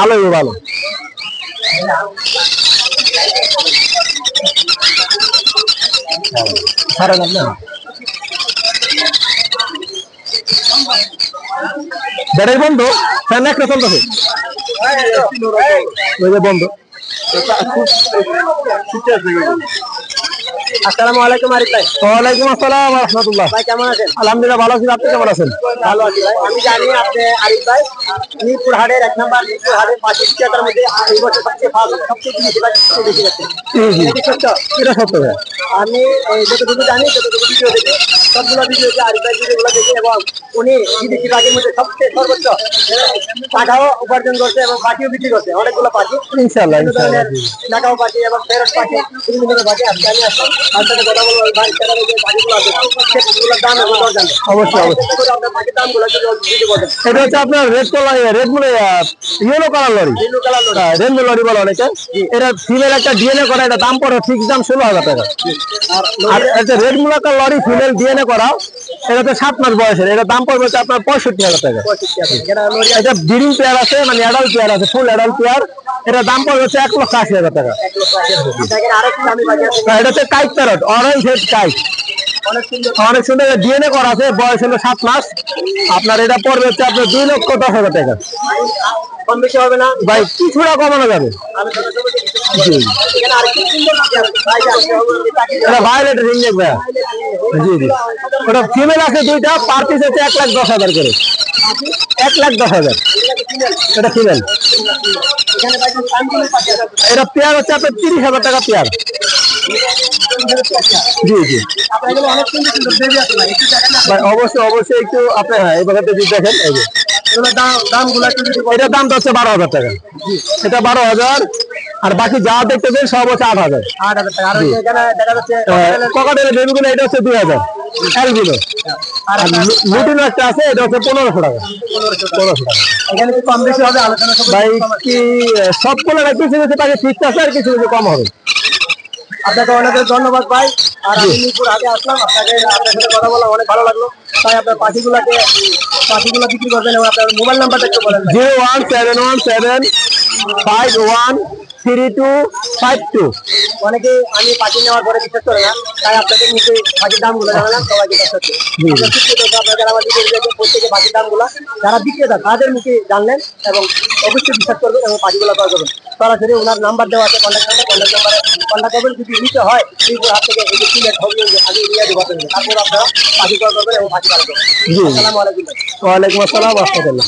আলোই ভালো। ব্যাটারি বন্ধ? ফ্যান একটা চলতেছে। ওই যে বন্ধ। আসসালামু আলাইকুম আরিফ ভাই। ওয়ালাইকুম আসসালাম রহমতুল্লাহ। ভাই কেমন আছেন? আলহামদুলিল্লাহ ভালো আছি। আপনি কেমন আছেন? ভালো আছি ভাই। আমি জানি আপনি আরিফ ভাই। মিরপুর হাটের এক নম্বর মিরপুর হাটের পাঁচশো টিকাটার মধ্যে এই বছর সবচেয়ে ভালো সবচেয়ে বেশি বেশি গেছে জি জি। এটা সত্য। এটা সত্য ভাই। আমি যতটুকু জানি যতটুকু ভিডিও দেখি সবগুলো আরিফ ভাই ভিডিওগুলো দেখি এবং উনি বিদেশি পাখির মধ্যে সবচেয়ে সর্বোচ্চ টাকাও উপার্জন করছে এবং পাখিও বিক্রি করছে। অনেকগুলো পাখি ইনশাআল্লাহ ইনশাআল্লাহ টাকাও পাখি এবং ফেরত পাখি বিভিন্ন ধরনের পাখি আজকে আমি আসলাম। তার সাথে কথা বলব ভাই সেখানে যে পাখিগুলো আছে সেগুলোর দাম এবং অবশ্যই, অবশ্যই। আপনার পাখির দামগুলো যদি বলেন। এটা হচ্ছে আপনার রেড কালার রেড মানে ইয়েলো কালার লরি। নীল কালার লোড রেনবো লরি বলে অনেকে। এটা ফিমেল একটা ডিএনএ করা এটা দাম পড়ে ফিক্স দাম ষোলো হাজার টাকা। আর একটা red Moluccan lory female DNA করা এটা তো সাত মাস বয়সের এটা দাম পড়বে হচ্ছে আপনার পঁয়ষট্টি হাজার টাকা। এটা ব্রিডিং পেয়ার আছে মানে অ্যাডাল্ট পেয়ার আছে ফুল অ্যাডাল্ট পেয়ার এটা দাম পড়বে হচ্ছে এক লক্ষ আশি হাজার টাকা। এটা হচ্ছে caique parrot orange head caique অনেক সুন্দর। ডিএনএ করা আছে বয়স হলো সাত মাস। আপনার এটা পড়বে হচ্ছে আপনার দুই লক্ষ দশ হাজার টাকা। কম বেশি হবে না। ভাই কিছুটা কমানো যাবে। জি এটা ভায়োলেট রিংনেক ভাইয়া জি জি। ওটা ফিমেল আছে দুইটা পার পিস হচ্ছে এক লাখ দশ হাজার করে। এক লাখ দশ হাজার। এটা ফিমেল এটা পেয়ার হচ্ছে আপনার তিরিশ হাজার টাকা পেয়ার জি জি। অবশ্যই অবশ্যই একটু আপনি হ্যাঁ এই বাগানটা যদি দেখেন এই যে। এগুলোর দাম দামগুলো যদি বলেন। হচ্ছে বারো হাজার টাকা। এটা বারো হাজার। আর বাকি যা দেখতে পেন সব হচ্ছে আট হাজার। ককাটেলের বেবিগুলো এটা হচ্ছে দুই হাজার। এলগুলো আর লুটিন একটা আছে এটা হচ্ছে পনেরোশো টাকা। পনেরোশো টাকা। এখানে কি কম বেশি হবে? আলোচনা সব ভাই কি সবগুলো কিছু আছে আর কিছু কিছু কম হবে? আপনাকে অনেক ধন্যবাদ ভাই। আর আমি মিরপুর আগে আসলাম। আপনাকে আপনার সাথে কথা বলা অনেক ভালো লাগল। তাই আপনার পাখিগুলোকে পাখিগুলো বিক্রি করবেন এবং আপনার মোবাইল নাম্বারটা একটু বলেন। Zero one seven one seven five one three two five two অনেকে আমি পাখি নেওয়ার পরে বিশ্বাস করে না তাই আপনাদের নিচে পাখির দামগুলো জানালাম সবাইকে প্রত্যেকে পাখির দামগুলো যারা বিক্রেতা তাদের মুখে জানলেন এবং অবশ্যই বিশ্বাস করবেন এবং পাখিগুলো ক্রয় করবেন সরাসরি ওনার নাম্বার দেওয়া আছে কন্ট্যাক্ট নাম্বার কন্ট্যাক্ট নাম্বারে কন্ট্যাক্ট করবেন যদি নিতে হয় মিরপুর হাট থেকে এই যে সিলেট হবে আগে নিয়ে দেবো তারপর আপনারা পাখি ক্রয় করবেন এবং পাখি পালন করবেন আসসালামু আলাইকুম। ওয়ালাইকুম আসসালাম রহমতুল্লাহ